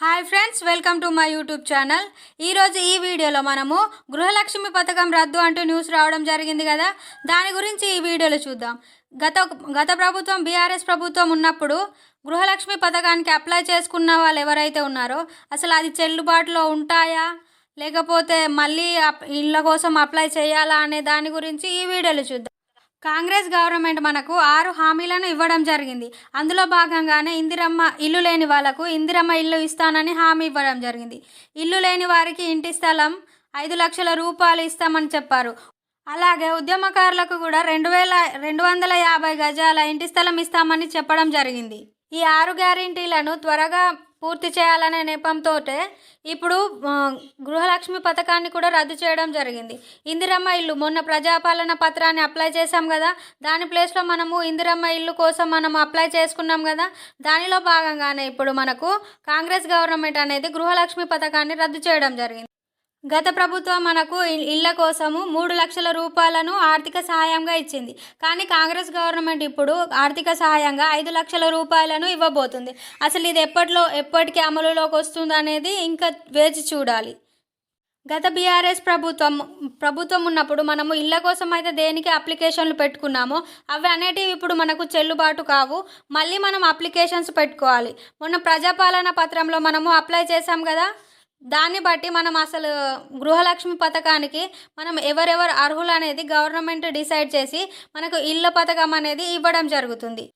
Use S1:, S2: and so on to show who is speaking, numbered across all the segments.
S1: Hi friends welcome to my YouTube channel. ఈరోజు ఈ వీడియోలో మనము గృహలక్ష్మి పథకం రద్దు అంటూ న్యూస్ రావడం జరిగింది కదా? దాని గురించి ఈ వీడియోలో చూద్దాం. గత గత ప్రభుత్వం బీఆర్ఎస్ ప్రభుత్వం ఉన్నప్పుడు గృహలక్ష్మి పథకానికి అప్లై చేసుకున్న వాళ్ళు ఎవరైతే ఉన్నారో అసలు అది చెల్లుబాటులో ఉంటాయా? లేకపోతే మళ్ళీ అప్- ఇళ్ళ కోసం అప్లై చేయాలా అనే దాని గురించి ఈ వీడియోలో చూద్దాం. కాంగ్రెస్ గవర్నమెంట్ మనకు ఆరు హామీలను ఇవ్వడం జరిగింది. అందులో భాగంగానే ఇందిరమ్మ ఇల్లు లేని వాళ్ళకు ఇందిరమ్మ ఇల్లు ఇస్తానని హామీ ఇవ్వడం జరిగింది. ఇల్లు లేని వారికి ఇంటి స్థలం ఐదు లక్షల రూపాయలు ఇస్తామని చెప్పారు. అలాగే ఉద్యమకారులకు కూడా రెండు వేల రెండు వందల యాభై గజాల ఇంటి స్థలం ఇస్తామని చెప్పడం జరిగింది. ఈ ఆరు గ్యారెంటీలను త్వరగా పూర్తి చేయాలనే నెపంతో ఇప్పుడు గృహలక్ష్మి పథకాన్ని కూడా రద్దు చేయడం జరిగింది. ఇందిరమ్మ ఇల్లు మొన్న ప్రజాపాలన పత్రాన్ని అప్లై చేశాం కదా దాని ప్లేస్లో మనము ఇందిరమ్మ ఇల్లు కోసం మనం అప్లై చేసుకున్నాం కదా దానిలో భాగంగానే ఇప్పుడు మనకు కాంగ్రెస్ గవర్నమెంట్ అనేది గృహలక్ష్మి పథకాన్ని రద్దు చేయడం జరిగింది. గత ప్రభుత్వం మనకు ఇళ్ళ కోసము మూడు లక్షల రూపాయలను ఆర్థిక సహాయంగా ఇచ్చింది. కానీ కాంగ్రెస్ గవర్నమెంట్ ఇప్పుడు ఆర్థిక సహాయంగా ఐదు లక్షల రూపాయలను ఇవ్వబోతుంది. అసలు ఇది ఎప్పట్లో ఎప్పటికి అమలులోకి వస్తుంది అనేది ఇంకా వేచి చూడాలి. గత బీఆర్ఎస్ ప్రభుత్వం ప్రభుత్వం ఉన్నప్పుడు మనము ఇళ్ళ కోసం అయితే దేనికి అప్లికేషన్లు పెట్టుకున్నామో అవి అనేటివి ఇప్పుడు మనకు చెల్లుబాటు కావు. మళ్ళీ మనం అప్లికేషన్స్ పెట్టుకోవాలి. మొన్న ప్రజాపాలన పత్రంలో మనము అప్లై చేసాం కదా? దాన్ని బట్టి మనం అసలు గృహలక్ష్మి పథకానికి మనం ఎవరెవరు అర్హులు అనేది గవర్నమెంట్ డిసైడ్ చేసి మనకు ఇళ్ళ పథకం అనేది ఇవ్వడం జరుగుతుంది.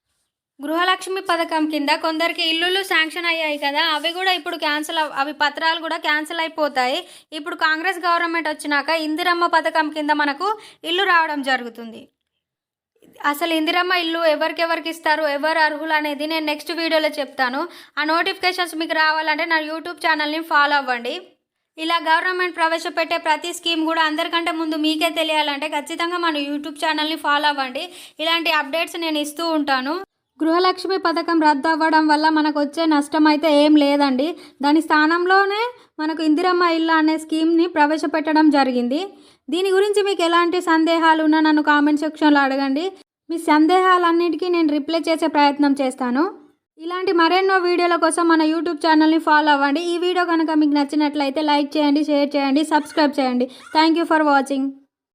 S1: గృహలక్ష్మి పథకం కింద కొందరికి ఇల్లులు శాంక్షన్ అయ్యాయి కదా అవి కూడా ఇప్పుడు క్యాన్సిల్ అవ్- అవి పత్రాలు కూడా క్యాన్సిల్ అయిపోతాయి. ఇప్పుడు కాంగ్రెస్ గవర్నమెంట్ వచ్చినాక ఇందిరమ్మ పథకం కింద మనకు ఇల్లు రావడం జరుగుతుంది. అసలు ఇందిరమ్మ ఇల్లు ఎవరికెవరికి ఇస్తారు? ఎవరు అర్హులు అనేది నేను నెక్స్ట్ వీడియోలో చెప్తాను. ఆ నోటిఫికేషన్స్ మీకు రావాలంటే నా యూట్యూబ్ ఛానల్ని ఫాలో అవ్వండి. ఇలా గవర్నమెంట్ ప్రవేశపెట్టే ప్రతి స్కీమ్ కూడా అందరికంటే ముందు మీకే తెలియాలంటే ఖచ్చితంగా మన యూట్యూబ్ ఛానల్ని ఫాలో అవ్వండి. ఇలాంటి అప్డేట్స్ నేను ఇస్తూ ఉంటాను. గృహలక్ష్మి పథకం రద్దు అవ్వడం వల్ల మనకు వచ్చే నష్టం అయితే ఏం లేదండి. దాని స్థానంలోనే మనకు ఇందిరమ్మ ఇల్లు అనే స్కీమ్ని ప్రవేశపెట్టడం జరిగింది. దీని గురించి మీకు ఎలాంటి సందేహాలు ఉన్నా నన్ను కామెంట్ సెక్షన్లో అడగండి. మీ సందేహాలన్నిటికీ నేను రిప్లై చేసే ప్రయత్నం చేస్తాను. ఇలాంటి మరెన్నో వీడియోల కోసం మన యూట్యూబ్ ఛానల్ని ఫాలో అవ్వండి. ఈ వీడియో కనుక మీకు నచ్చినట్లయితే లైక్ చేయండి షేర్ చేయండి సబ్స్క్రైబ్ చేయండి. Thank you for watching.